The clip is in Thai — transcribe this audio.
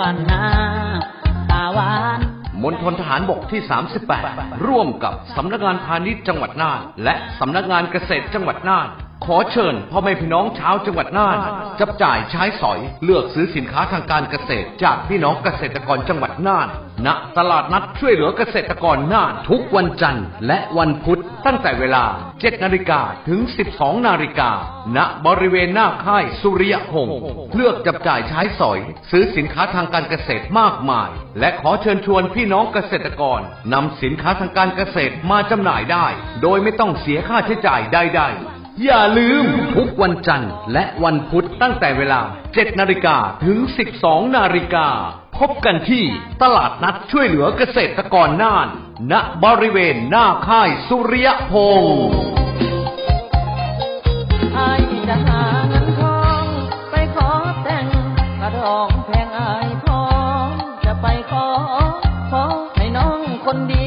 บานนาตาวานมณฑลทหารบกที่ 38 ร่วมกับสำนักงานพาณิชย์จังหวัดน่าน และสำนักงานเกษตรจังหวัดน่าน ขอเชิญพ่อแม่พี่น้องชาวจังหวัดน่านจับจ่ายใช้สอยเลือกซื้อสินค้าทางการเกษตร จากพี่น้องเกษตรกรจังหวัดน่าน ณ ตลาดนัดช่วยเหลือเกษตรกรน่านทุกวันจันทร์ และวันพุธตั้งแต่เวลา 7 นาฬิกาถึง 12 นาฬิกา ณ บริเวณหน้าค่ายสุริยพงศ์เลือกจับจ่ายใช้สอย ซื้อสินค้าทางการเกษตรมากมาย และขอเชิญชวนพี่น้องเกษตรกรนำสินค้าทางการเกษตรมาจำหน่ายได้ โดยไม่ต้องเสียค่าใช้จ่ายใดๆ อย่าลืม ทุกวันจันทร์และวันพุธตั้งแต่เวลา 7 นาฬิกาถึง 12 นาฬิกา พบกันที่ตลาดนัดช่วยเหลือเกษตรกรน่าน ณบริเวณหน้าค่ายสุริยพงศ์ไปขอขอให้น้องคนดี